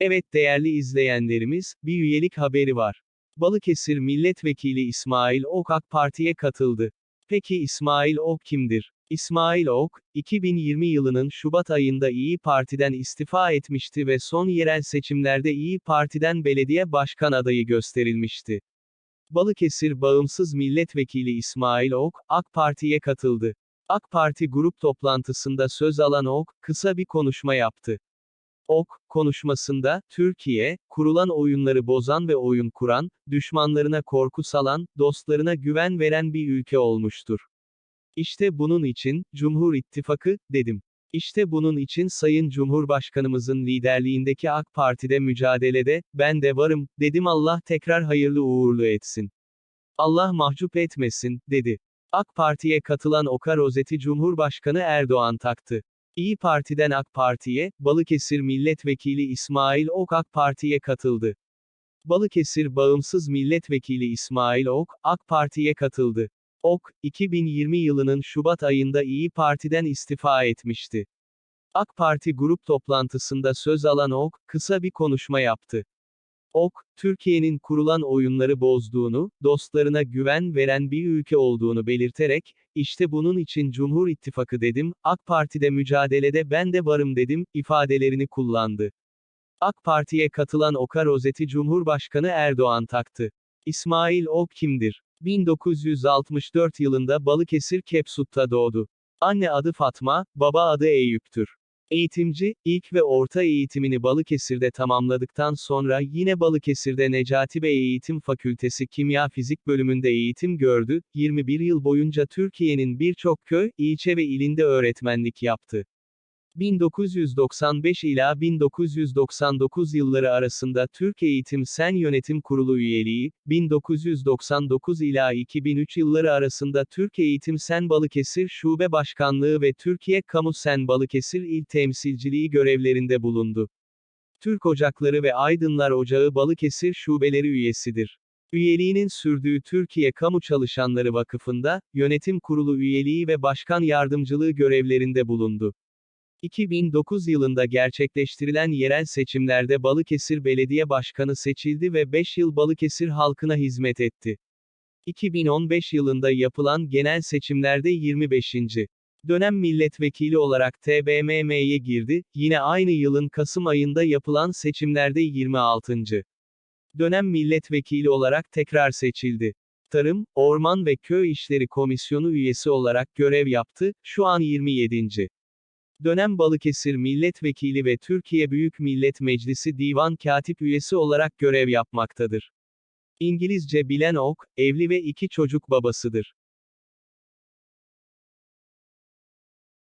Evet değerli izleyenlerimiz, bir üyelik haberi var. Balıkesir Milletvekili İsmail Ok AK Parti'ye katıldı. Peki İsmail Ok kimdir? İsmail Ok, 2020 yılının Şubat ayında İyi Parti'den istifa etmişti ve son yerel seçimlerde İyi Parti'den belediye başkan adayı gösterilmişti. Balıkesir Bağımsız Milletvekili İsmail Ok, AK Parti'ye katıldı. AK Parti grup toplantısında söz alan Ok, kısa bir konuşma yaptı. Ok, konuşmasında, Türkiye, kurulan oyunları bozan ve oyun kuran, düşmanlarına korku salan, dostlarına güven veren bir ülke olmuştur. İşte bunun için, Cumhur İttifakı, dedim. İşte bunun için Sayın Cumhurbaşkanımızın liderliğindeki AK Parti'de mücadelede, ben de varım, dedim Allah tekrar hayırlı uğurlu etsin. Allah mahcup etmesin, dedi. AK Parti'ye katılan Oka rozeti Cumhurbaşkanı Erdoğan taktı. İyi Parti'den AK Parti'ye, Balıkesir Milletvekili İsmail Ok AK Parti'ye katıldı. Balıkesir Bağımsız Milletvekili İsmail Ok, AK Parti'ye katıldı. Ok, 2020 yılının Şubat ayında İyi Parti'den istifa etmişti. AK Parti grup toplantısında söz alan Ok, kısa bir konuşma yaptı. Ok, Türkiye'nin kurulan oyunları bozduğunu, dostlarına güven veren bir ülke olduğunu belirterek, işte bunun için Cumhur İttifakı dedim, AK Parti'de mücadelede ben de varım dedim, ifadelerini kullandı. AK Parti'ye katılan Oka rozeti Cumhurbaşkanı Erdoğan taktı. İsmail Ok kimdir? 1964 yılında Balıkesir Kepsut'ta doğdu. Anne adı Fatma, baba adı Eyüp'tür. Eğitimci, ilk ve orta eğitimini Balıkesir'de tamamladıktan sonra yine Balıkesir'de Necati Bey Eğitim Fakültesi Kimya Fizik bölümünde eğitim gördü, 21 yıl boyunca Türkiye'nin birçok köy, ilçe ve ilinde öğretmenlik yaptı. 1995 ila 1999 yılları arasında Türk Eğitim Sen Yönetim Kurulu üyeliği, 1999 ila 2003 yılları arasında Türk Eğitim Sen Balıkesir Şube Başkanlığı ve Türkiye Kamu Sen Balıkesir İl Temsilciliği görevlerinde bulundu. Türk Ocakları ve Aydınlar Ocağı Balıkesir Şubeleri üyesidir. Üyeliğinin sürdüğü Türkiye Kamu Çalışanları Vakfı'nda, yönetim kurulu üyeliği ve başkan yardımcılığı görevlerinde bulundu. 2009 yılında gerçekleştirilen yerel seçimlerde Balıkesir Belediye Başkanı seçildi ve 5 yıl Balıkesir halkına hizmet etti. 2015 yılında yapılan genel seçimlerde 25. dönem milletvekili olarak TBMM'ye girdi, yine aynı yılın Kasım ayında yapılan seçimlerde 26. dönem milletvekili olarak tekrar seçildi. Tarım, Orman ve Köy İşleri Komisyonu üyesi olarak görev yaptı, şu an 27. Dönem Balıkesir Milletvekili ve Türkiye Büyük Millet Meclisi Divan Katip üyesi olarak görev yapmaktadır. İngilizce bilen Ok, evli ve iki çocuk babasıdır.